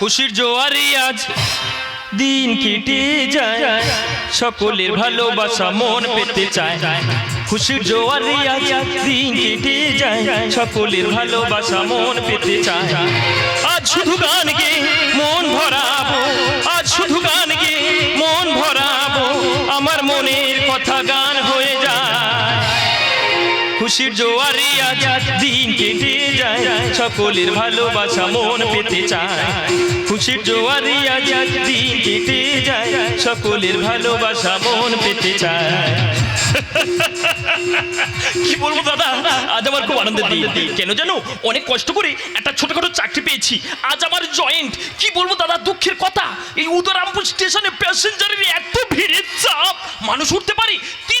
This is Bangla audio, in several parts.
খুশির জোয়ারে আজ দিন কেটে যায়। সকলের ভালোবাসা মন পেতে চায়। খুশির জোয়ারে আজ দিন কেটে যায়। সকলের ভালোবাসা মন পেতে চায়। আজ শুধু গান গে মন ভরাবো। আজ শুধু গান গে মন ভরাবো। আমার মনের খুশির জোয়ারে আজ দিন কেটে যায়। সকলের ভালোবাসা মন পেতে চায়। খুশির জোয়ারে আজ দিন কেটে যায়। সকলের ভালোবাসা মন পেতে চায়। কি বলব দাদা? আজ আমার খুব আনন্দের দিন। কেন জানো? অনেক কষ্ট করে একটা ছোটখাটো চাকরি পেয়েছি। আজ আমার জয়েন্ট। কি বলব দাদা? দুঃখের কথা। এই উদয়রামপুর স্টেশনে প্যাসেঞ্জারের এত ভিড়ের চাপ। মানুষ উঠতে পারে। তিন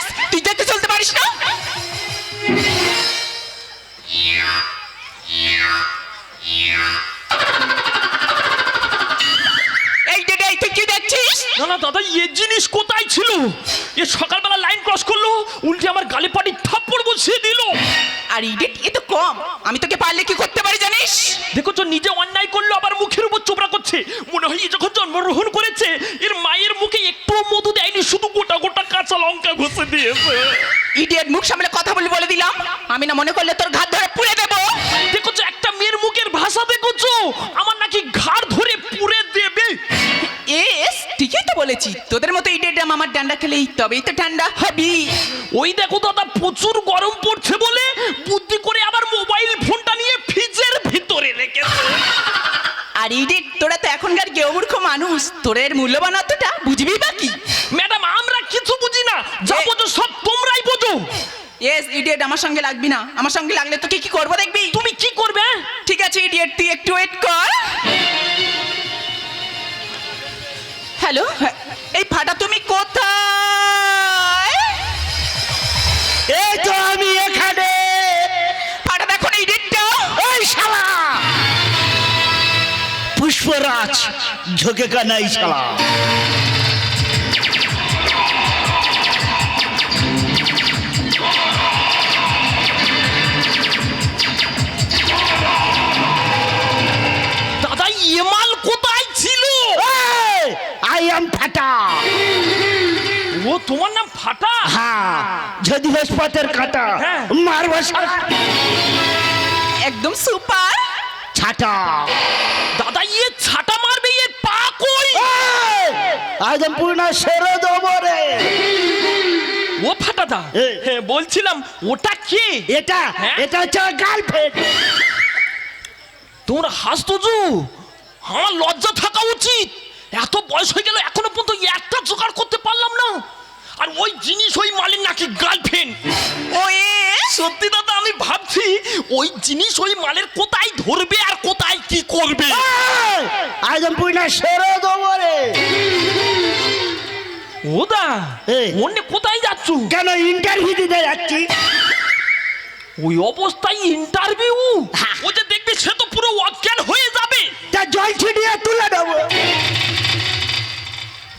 তুই দেখতে চলতে পারিস না? এই ডেডে এই তুই কি দেখছিস? না না দাদা এ জিনিস কোথায় ছিল? এ সকালবেলা লাইন ক্রস করল উল্টে আমার গালে পাটি থাপ্পড় বসিয়ে দিল। আর ইডিয়েট এ তো কম। আমি তোকে পারলে কি করতে পারি জানিস? দেখো তো নিজে অন্যায় করল আবার মুখের উপর চোপড়া করছে। মনে হয় যখন জন্মগ্রহণ করেছে এর মায়ের মুখে একটু মধু দেয়নি শুধু গোটা কাঁচা লঙ্কা ঘষে দিয়েছে। ইডিয়েট মুখ সামনে কথা বলি বলে দিলাম। আমি না মনে করলে তোর ঘাত ধরে পুড়ে দেবো। দেখো একটা মেয়ের মুখের ভাষা দেখো আমার নাকি ঘাড় ধরে পুড়ে দেবে। এস ঠিকই তো বলেছি। তোদের মতো ইডিয়েট আমার ডান্ডা খেলেই তবেই তো ঠান্ডা হবি। ওই দেখো দাদা প্রচুর গরম পড়ছে বলে বুদ্ধি করে আবার মোবাইল ফোনটা নিয়ে ফ্রিজের ভিতরে রেখেছে। আর ইডিয়েট তোরা তো এখনকার গেমূর্খ মানুষ। তোদের মূল্যবান অতটা বুঝবি বা কি ম্যাডাম আমরা কিছু বুঝি না যা এ- বোঝো সব তোমরাই বোঝো এস ইডিয়েট আমার সঙ্গে লাগবি না। আমার সঙ্গে লাগলে তোকে কি করব দেখবি? তুমি কি করবে? ঠিক আছে ইডিয়েট তুই একটু ওয়েট কর। হ্যালো এই ফাটা তুমি কোথায়? এই তো আমি এখানে। ফাটা দেখো না ইডিয়েটটা এই শালা! পুষ্পরাজ ঝোঁকে কানাই শালা। ফাটা। ও তোমার নাম ফাটা? হ্যাঁ যদি হসপাতের কাটা হ্যাঁ। মারবো একদম সুপার। ছাটা। দাদা ইয়ে ছাটা মারবে ইয়ে পা কই? আজমপুর না সেরে দেবো ও ফাটাদা। হ্যাঁ বলছিলাম ওটা কে? এটা হ্যাঁ? এটা হচ্ছে গার্লফ্রেন্ড তোমরা হাসতো জু। আমার লজ্জা থাকা উচিত। এত বয়স হয়ে গেল এখনও পর্যন্ত একটা জোগাড় করতে পারলাম না। আর ওই জিনিস ওই মালিক নাকি গার্লফ্রেন্ড ও এ সত্যি দাদা আমি ভাবছি ওই জিনিস ওই মালের কোথায় ধরবে আর কোথায় কি করবে? আজমপুর না সেরে দেবো রে। ওদা এ। অন্য কোথায় যাচ্ছ? কেন ইন্টারভিউ দিতে যাচ্ছি? ওই অবস্থায় ইন্টারভিউ ও যে দেখবি সে তো পুরো অজ্ঞান হয়ে যাবে। তা জল ছিটিয়ে তুলে দেবো।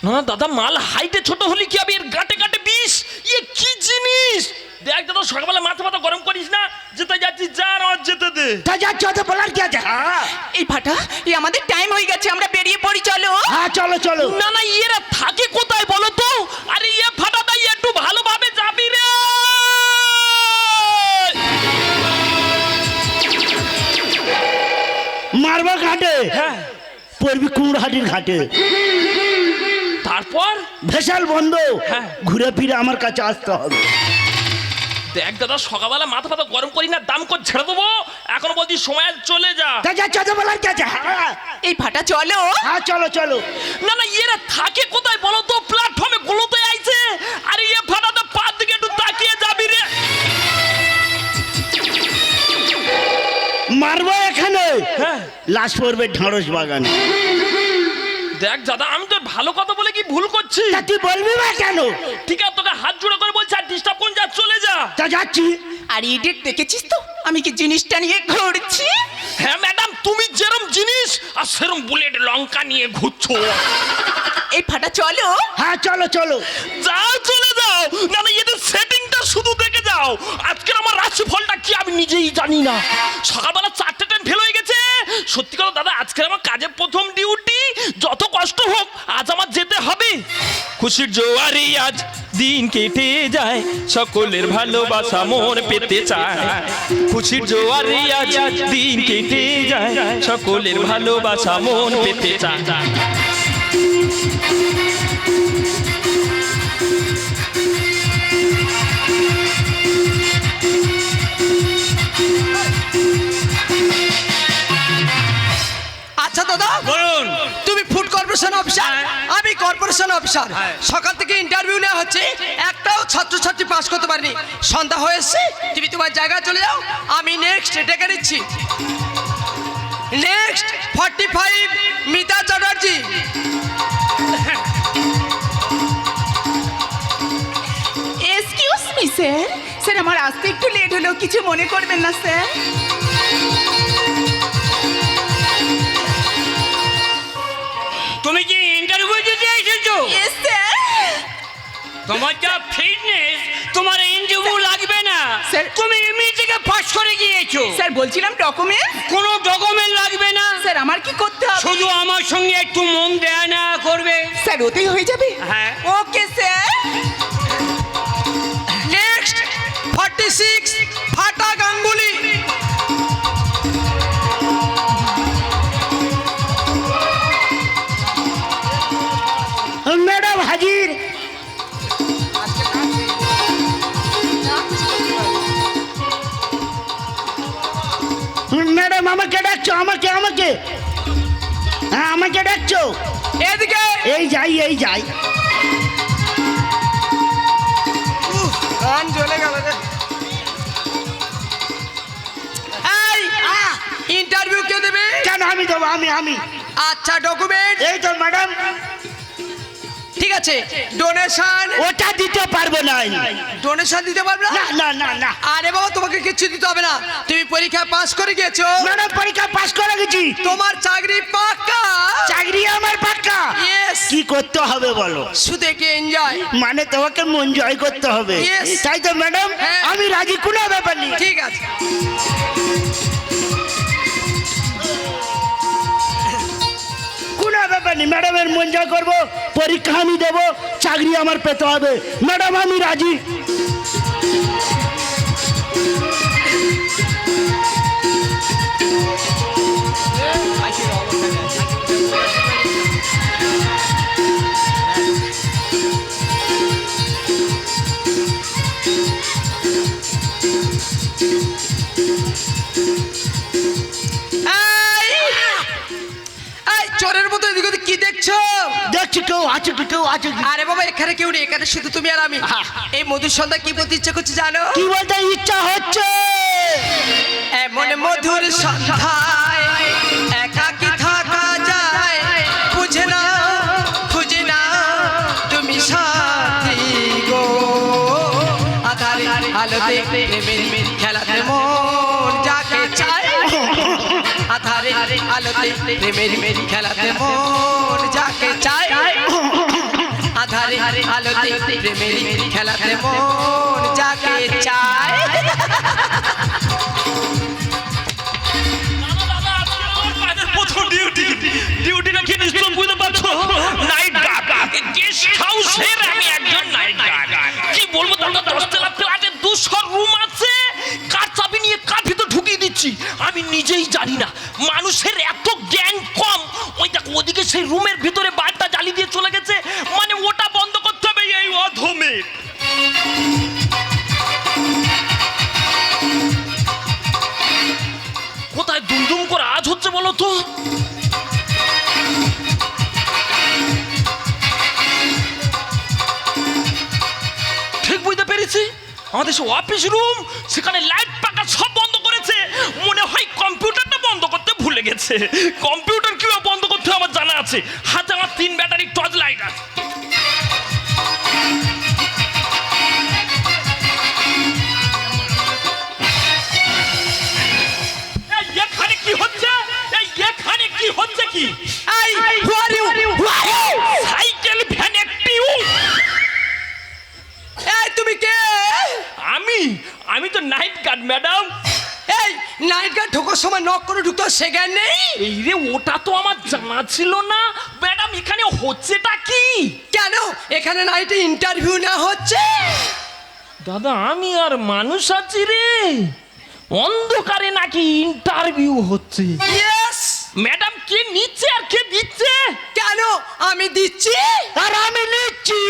না না দাদা মাল হাইটে ছোট হলে কি হবে এর গাটে গাটে বিষ? ইয়ে কি জিনিস? দেখ দাদা সকালবেলা মাথা মাথা গরম করিস না যেতে যাচ্ছি যা আর যেতে দে। তা যাচ্ছ তো বলার কি আছে? হ্যাঁ এই ফাটা এই আমাদের টাইম হয়ে গেছে আমরা বেরিয়ে পড়ি চলো। হ্যাঁ চলো চলো। না না ইয়েরা থাকে কোথায় বলো তো? আরে ইয়ে ফাটা তাই একটু ভালোভাবে যাবি রে। মারবো ঘাটে? হ্যাঁ। পড়বি কুমড়হাটির ঘাটে। তারপর ভেসাল বন্ধ। হ্যাঁ। ঘুরে ফিরে আমার কাছে আসতে হবে। দেখ দাদা সকালবেলা মাথা মাথা গরম করি না দাম করে ছেড়ে দেবো। এখন বলছি সময় চলে যা। তা যাচ্ছ তো বলার কি আছে? হ্যাঁ এই ফাটা চলো। হ্যাঁ চলো চলো। না না ইয়েরা থাকে কোথায় বলো তো? প্ল্যাটফর্মে গুলোতে আইছে। আরে ইয়ে ফাটাতে পা দিকে একটু তাকিয়ে যাবি রে। মারবো এখানে? হ্যাঁ। লাশ পড়বে ঢাঁড়স বাগানে। দেখ দাদা আমি তো ভালো কথা বলে কি ভুল করছি? তা তুই বলবি না কেন? ঠিক আছে তোকে হাত জোড়া করে বলছি আর ডিস্টার্ব কোন যা চলে যা। তা যাচ্ছি। আর ইডিট দেখেছিস তো? আমি কি জিনিসটা নিয়ে ঘুরছি? হ্যাঁ ম্যাডাম তুমি যেরম জিনিস আর সেরম বুলেট লঙ্কা নিয়ে ঘুরছো। এই ফাটা চলো। হ্যাঁ চলো চলো। যাও চলে যাও। না না এদের সেটিংটা শুধু দেখে যাও। আজকের আমার রাশিফলটা কি আমি নিজেই জানি না। সকালবেলা চারটে ট্রেন ফেল হয়ে গেছে। সত্যি কথা দাদা আজকের আমার কাজের প্রথম ডিউটি যত কষ্ট হোক আজ আমার যেতে হবে। খুশির জোয়ারে আজ দিন কেটে যায় সকলের ভালোবাসা মন পেতে চায়। খুশির জোয়ারে আজ দিন কেটে যায় সকলের ভালোবাসা মন পেতে চায়। আচ্ছা দাদা কর্পোরেশন অফিসার আমি কর্পোরেশন অফিসার সকাল থেকে ইন্টারভিউ নেওয়া হচ্ছে। একটাও ছাত্রছাত্রী পাস করতে পারিনি। সন্ধ্যা হয়ে এসছে। তুমি তোমার জায়গায় চলে যাও। আমি নেক্সট ডেকে নিচ্ছি। Next forty five Mita Chatterjee. Excuse me sir sir আমার আসতে একটু লেট হলো কিছু মনে করবেন না স্যার তোমার যা ফিটনেস তোমার ইন্টারভিউ লাগবে না। স্যার তুমি এমনি থেকে পাস করে গিয়েছো। স্যার বলছিলাম ডকুমেন্ট কোনো ডকুমেন্ট লাগবে না। স্যার আমার কি করতে হবে? শুধু আমার সঙ্গে একটু মন দেয়া না করবে। স্যার ওতেই হয়ে যাবে? হ্যাঁ। ওকে স্যার নেক্সট 46 ম্যাডাম হাজির। ম্যাডাম আমাকে ডাকছো আমাকে আমাকে। হ্যাঁ আমাকে ডাকছো। এদিকে এই যাই এই যাই। গেল ইন্টারভিউ কে দেবে? কেন আমি দেবো? আমি আমি। আচ্ছা ডকুমেন্ট এই তো ম্যাডাম। আছে ডোনেশন ওটা দিতে পারব না ডোনেশন দিতে পারবে না? না না না আরে বাবা তোমাকে কিচ্ছু দিতে হবে না। তুমি পরীক্ষা পাস করে গিয়েছো। ম্যাডাম পরীক্ষা পাস করে গেছি। তোমার চাকরি পাক্কা? চাকরি আমার পাক্কা. কি করতে হবে বলো? শুধু একটু এনজয় মানে তোমাকে মন জয় করতে হবে. তাই তো ম্যাডাম? হ্যাঁ। আমি রাজি কোনো ব্যাপার নেই। ঠিক আছে। ব্যাপার ম্যাডামের মন যা করব, পরীক্ষা আমি দেবো, চাকরি আমার পেতে হবে। ম্যাডাম, আমি রাজি। দেখছি কেউ আছে কি কেউ আছে কি আরে বাবা এখানে কেউ নেই এখানে শুধু তুমি আর আমি। এই মধুর সন্ধ্যা কি বলতে ইচ্ছে করছে জানো? কি বলতে ইচ্ছা হচ্ছে? এমন মধুর সন্ধ্যায় থাকা যায়? বুঝে না খুঁজে না তুমি সাথী গো। আধারে আলোতে প্রেমের খেলাতে মন যাকে চায়। আধারে আলোতে প্রেমের খেলাতে মন যাকে চায়। আধারে আলোতে প্রেমের খেলাতে মন যাকে চায়। ডিউটি ডিউটিটা কি? নিশ্চয় বুঝতে পারছ? নাইট গার্ড গেস্ট হাউসের আমি একজন নাইট গার্ড কি বলব দাদা দশতলা ফ্ল্যাটে দুশো রুম আছে। কার চাবি নিয়ে কার ভিতর ঢুকিয়ে দিচ্ছি? আমি নিজেই জানি না। মানুষের এত জ্ঞান কম। ওই দেখো ওদিকে সেই রুমের ভিতরে আমাদের সে অফিস রুম সেখানে লাইট পাকা সব বন্ধ করেছে। মনে হয় কম্পিউটারটা বন্ধ করতে ভুলে গেছে। কম্পিউটার কীভাবে বন্ধ করতে আমার জানা আছে। হাতে আমার তিন ব্যাটারি টর্চ লাইট আছে। কি কি হচ্ছে কি? নাইট ঢোকার সময় নক করে ঢুকতে সেকেন্ড নেই? এই রে ওটা তো আমার জানা ছিল না। ম্যাডাম এখানে হচ্ছেটা কি? কেন? এখানে নাইটে ইন্টারভিউ না হচ্ছে? দাদা আমি আর মানুষ আছি রে। অন্ধকারে নাকি ইন্টারভিউ হচ্ছে। ম্যাডাম কে নিচ্ছে আর কে দিচ্ছে? কেন? আমি দিচ্ছি? আর আমি নিচ্ছি।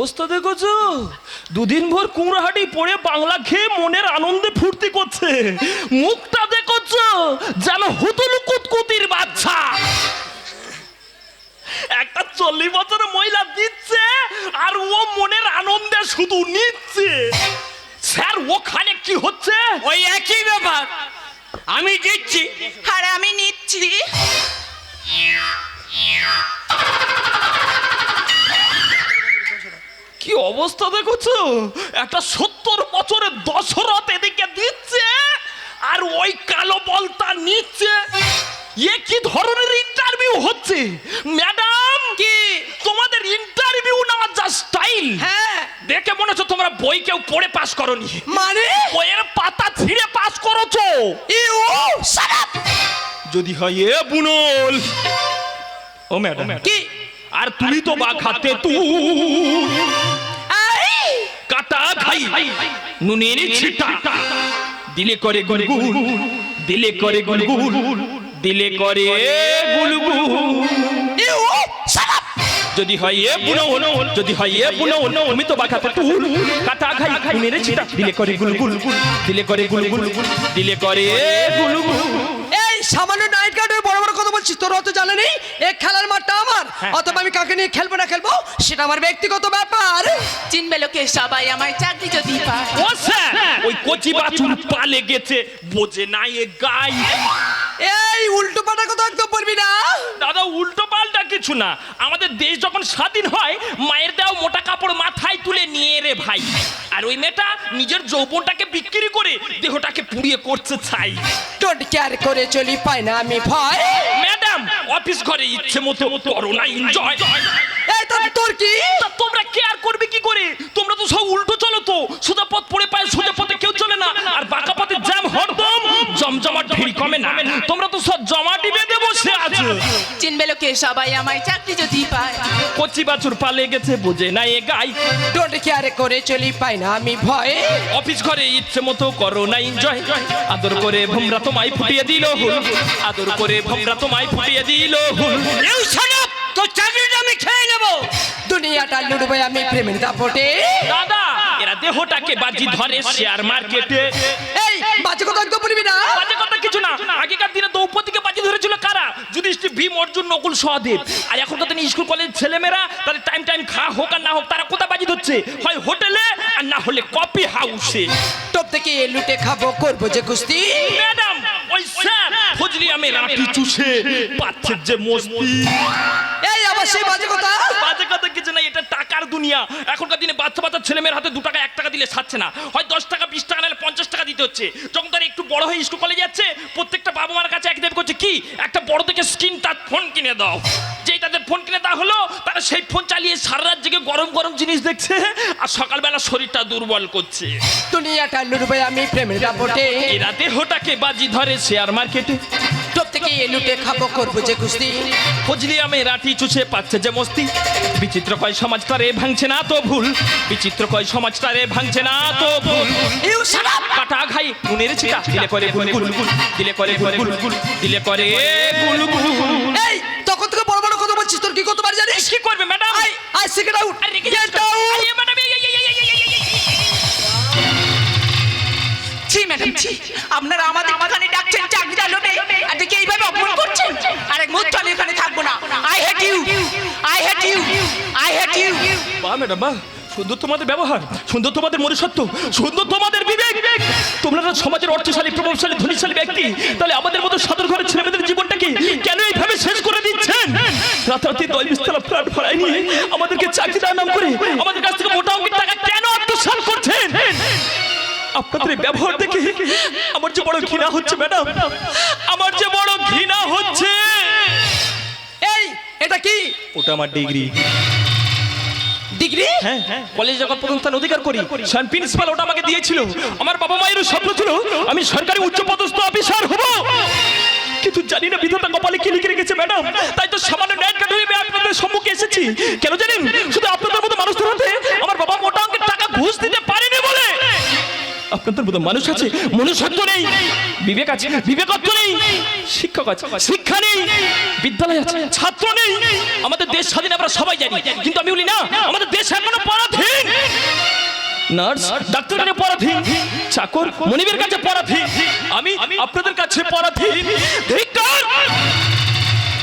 অবস্থা দেখেছ? দুদিন ভর কুমড়াহাটি পড়ে বাংলা খেয়ে মনের আনন্দে ফুর্তি করছে। মুখটা দেখেছ? যেন হুতুল কুতকুতির বাচ্চা। একটা চল্লিশ বছর মহিলা দিচ্ছে আর ও মনের আনন্দে শুধু নিচ্ছে। স্যার ওখানে কি হচ্ছে? ওই একই ব্যাপার। আমি দিচ্ছি। আর আমি নিচ্ছি। অবস্থা দেখছ? একটা সত্তর বছরের দশরথ এদিকে দিচ্ছে আর ওই কালো বলটা নিচ্ছে। এ কি ধরনের ইন্টারভিউ হচ্ছে? ম্যাডাম কি? তোমাদের ইন্টারভিউ নেওয়ার যা স্টাইল হ্যাঁ। দেখে মনে হচ্ছে তোমরা বই কেউ পড়ে পাস করনি। মানে? বইয়ের পাতা ছিঁড়ে পাস করেছ। ইউ? শাট যদি হয় এ বুনল। ও ম্যাডাম কি? আর তুই তো বা খাতে তুই কাটা খাই। নুনের ছিটা। দিলে করে গুলগুল দিলে করে গুলগুল দিলে করে গুলগুল যদি হয় এ বুনো যদি হয় এ বুনো তুমি তো বাখাতে তুল কাটা খাই নুনের ছিটা দিলে করে গুলগুল দিলে করে গুলগুল দিলে করে গুলগুল এই সামান্য নাইট গার্ড বড় বড় কথা বলছিস তোর অত জানা নেই এই খেলার মাঠটা আমার। হ্যাঁ। অথবা আমি কাকে নিয়ে খেলব না খেলব সেটা আমার ব্যক্তিগত ব্যাপার। সবাই আমায় চাকরি যদি পায়। ও স্যার ওই কচি বাছুর পালে গেছে বোঝে না এ গাই। এই উল্টো পাটা কথা একদম বলবি না? দাদা উল্টো কিছু না। আমাদের দেশ যখন স্বাধীন হয় মায়ের দেওয়া মোটা কাপড় মাথায় তুলে নিয়ে রে ভাই। আর ওই মেয়েটা নিজের যৌবনটাকে বিক্রি করে দেহটাকে পুড়িয়ে করছে ছাই। কেয়ার করে চলি পাই না আমি ভয়। ম্যাডাম অফিস ঘরে ইচ্ছে মতো করো না এনজয় এই তোর তোর কি? তোমরা কেয়ার করবে কি করে? তোমরা তো সব উল্টো চলো তো। সোজা পথ পড়ে পায় সোজা পথে কেউ চলে না। আর বাঁকা পথে জ্যাম হরদম জমজমাট ভিড় কমে না। তোমরা তো সব সবাই আমায় চাকরি যদি পায়। কচি বাছুর পালে গেছে বোঝে না এ গাই। ডোন্ট কেয়ার করে চলি পাই না আমি ভয়। অফিস ঘরে ইচ্ছে মতো করো না এনজয় আদর করে ভোমরা তোমায় ফুটিয়ে দিল হুল। আদর করে ভোমরা তোমায় ফুটিয়ে দিল হুল। শাট আপ তোর চাকরিটা আমি খেয়ে নেব। দুনিয়াটা লুটবো আমি প্রেমের দাপটে। দাদা এরা দেহটাকে বাজি ধরে শেয়ার মার্কেটে এই বাজে কথা একদম বলবি না বাজে কথা কিছু না আগেকার দিনে দ্রৌপদীকে বাজি ধরেছিল কারা যুধিষ্ঠির ভীম অর্জুন নকুল সহদেব। আর এখনকার দিনে স্কুল কলেজ ছেলেমেয়েরা তাদের টাইম টাইম খাওয়া হোক আর না হোক তারা কোথায় বাজি ধরছে। হয় হোটেলে আর না হলে কফি হাউসে টপ থেকে লুটে খাব করব যে কুস্তি। ম্যাডাম ওই স্যার ফজলি আমি রাটি চুষে পাচ্ছে যে মস্তি। এই আবার সেই বাজে কথা? বাজে কথা কিছু নাই এটা টাকার দুনিয়া। এখনকার দিনে বাচ্চা বাচ্চা ছেলে মেয়ের হাতে দু টাকা এক টাকা দিলে সাচ্ছে না। হয় দশ টাকা বিশ টাকা নাহলে পঞ্চাশ টাকা দিতে হচ্ছে। যখন তারা একটু বড় হয়ে স্কুল কলেজে যাচ্ছে প্রত্যেকটা বাবা মার কাছে এক দাবি করছে কি? একটা বড় থেকে স্ক্রিন টাচ কিনে দাও। যেই তাদের ফোন কিনে দেওয়া হলো তারা সেই ফোন চালিয়ে সারা রাত জেগে গরম গরম জিনিস দেখছে আর সকালবেলা শরীরটা দুর্বল করছে। দুনিয়াটা লুটবো আমি প্রেমের দাপটে। এরা দেহটাকে বাজি ধরে শেয়ার মার্কেটে। টপ থেকে লুটে খাব করব যে কুস্তি। ফজলি আমি রাঠি চুষে পাচ্ছে যে মস্তি। বিচিত্র কয় সমাজটারে ভাঙছে না তো ভুল। বিচিত্র কয় সমাজ সমাজটারে ভাঙছে না তো ভুল। ইউ শাট কাটা খাই নুনের ছিটা দিলে করে গুল গুল দিলে করে গুল গুল দিলে করে গুল গুল I check it. out. Get রেখে জি ম্যাডাম জি আপনারা আমাদের এখানে ডাকছেন চাকরিটা লোটে আর দেখি এইভাবে অপমান করছেন? আরে মুহূর্ত আমি এখানে থাকব না। I hate you I hate you I hate you বাহ ম্যাডাম বাহ। সুন্দর তোমাদের ব্যবহার সুন্দর তোমাদের মনুষ্যত্ব সুন্দর তোমাদের বিবেক। তোমরা তো সমাজের অর্থশালী প্রভাবশালী ধনীশালী ব্যক্তি তাহলে আমাদের মতো সাধারণ ঘরের ছেলেমেয়েদের জীবনটাকে কেন এইভাবে শেষ করে দিচ্ছেন? রাতারাতি দল বিস্তলা প্রাণ ফলাই নিয়ে আমাদেরকে চাকরি দেওয়ার নাম করে আমাদের কাছ থেকে মোটা অঙ্কের টাকা কেন আত্মসাৎ করছেন? আপনাদের ব্যবহার দেখে আমার যে বড় ঘৃণা হচ্ছে ম্যাডাম আমার যে বড় ঘৃণা হচ্ছে। এই এটা কি? ওটা আমার ডিগ্রি। ডিগ্রি? হ্যাঁ হ্যাঁ। কলেজে যখন প্রথম স্থান অধিকার করি স্যার প্রিন্সিপাল ওটা আমাকে দিয়েছিল। আমার বাবা মায়েরও স্বপ্ন ছিল আমি সরকারি উচ্চপদস্থ অফিসার হব। কিন্তু জানি না বিধাতা কপালে কি লিখে রেখেছে ম্যাডাম। তাই তো সামান্য ন্যায় কাটুই আমি আপনাদের সম্মুখে এসেছি। কেন জানেন? শুধু আপনাদের মতো মানুষদের হাতে আমার বাবা মোটা অঙ্কের টাকা ঘুষ দিতে পারেনি বলে। আপনাদের মতো মানুষ আছে মনুষ্যত্ব নেই। বিবেক আছে বিবেকত্ব নেই। শিক্ষক আছে শিক্ষা নেই। বিদ্যালয় আছে ছাত্র নেই। আমাদের দেশ স্বাধীন আমরা সবাই জানি। কিন্তু আমি বলি না আমাদের দেশ এখনও পরাধীন। নার্স ডাক্তারের পরাধীন। চাকর মনিবের কাছে পরাধীন। আমি আপনাদের কাছে পরাধীন। ধিক্কার!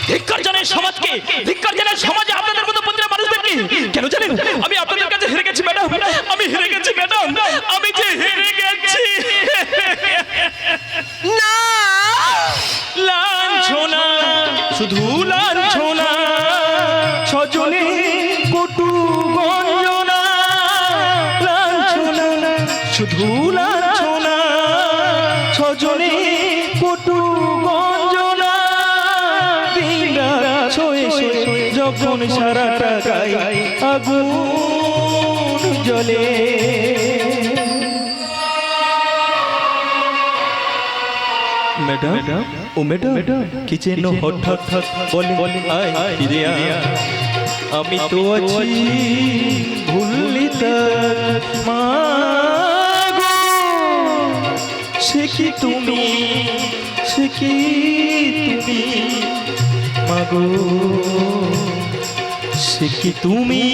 ধিক্কার জানে সমাজকে। ধিক্কার জানে সমাজে আপনাদের মতো প্রতিটা মানুষদেরকে। কেন জানেন? আমি আপনাদের কাছে হেরে গেছি ম্যাডাম। আমি হেরে গেছি ম্যাডাম। জ্বলে ম্যাডাম ও ম্যাডাম কি যেন হঠাৎ বলে বলে আয় ফিরে আয়। আমি তো আছি ভুললি তার মা। সে কি তুমি? সে কি তুমি? মাগো সে কি তুমি?